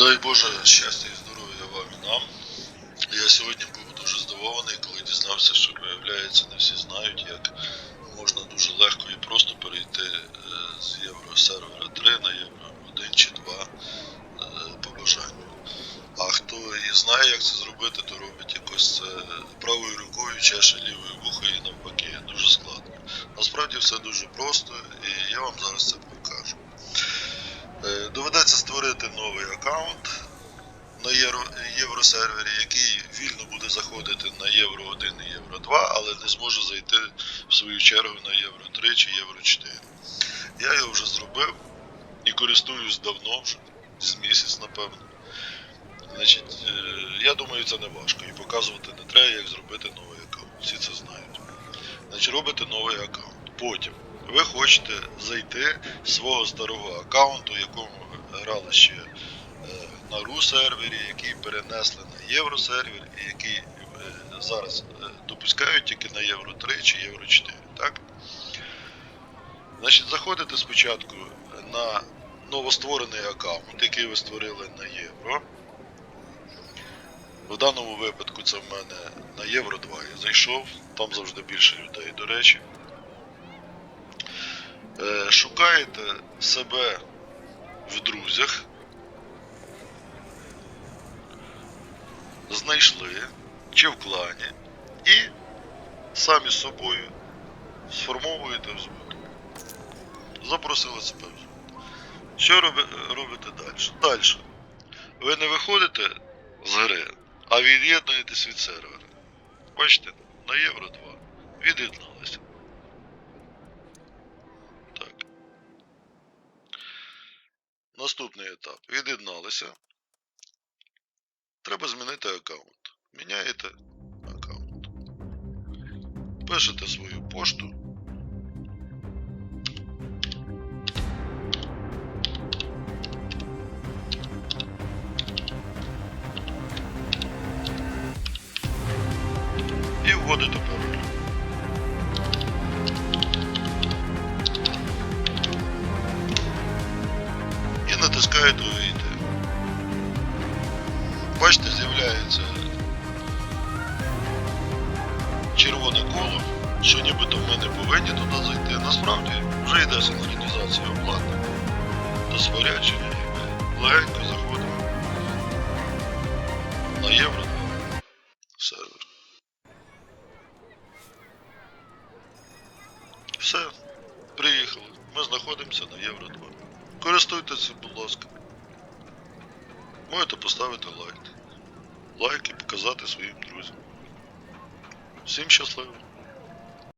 Дай Боже щастя і здоров'я вам і нам. Я сьогодні був дуже здивований, коли дізнався, що виявляється, не всі знають, як можна дуже легко і просто перейти е, з євросервера 3 на євро 1 чи 2 е, по бажанню. А хто і знає, як це зробити, то робить якось це правою рукою, чеше лівою вухо і навпаки дуже складно. Насправді все дуже просто, і я вам зараз це створити новий аккаунт на євросервері, який вільно буде заходити на Євро 1 і Євро 2, але не зможе зайти в свою чергу на Євро 3 чи Євро 4. Я його вже зробив і користуюсь давно вже, з місяць, напевно. Значить, е, я думаю, це не важко. І показувати не треба, як зробити новий аккаунт. Всі це знають. Значить, робите новий аккаунт. Потім ви хочете зайти з свого старого аккаунту, якому грали ще е, на RU сервері, який перенесли на євросервер, і який е, зараз е, допускають тільки на Євро 3 чи Євро 4. Так? Значить, заходите спочатку на новостворений аккаунт, який ви створили на євро. В даному випадку це в мене на Євро 2 я зайшов, там завжди більше людей, до речі. Шукаєте себе в друзях. Знайшли чи в клані і самі з собою сформовуєте взвод. Запросили себе взвод. Що роби, робите далі? Далі. Ви не виходите з гри, а від'єднуєтесь від сервера. Бачите, на Євро 2 від'єдналися. Наступний етап. Від'єдналися. Треба змінити аккаунт. Міняєте аккаунт. Пишете свою пошту. І вводите пароль. І натискаєте. Бачите, з'являється червоне коло, що нібито ми не повинні туди зайти. Насправді вже йде синхронізація обладнання до спорядження і ми легенько заходимо на євро сервер. Все, приїхали. Ми знаходимося на Євро 2. Користуйтеся, будь ласка. Можете поставити лайк. Лайк і показати своїм друзям. Всім щасливо!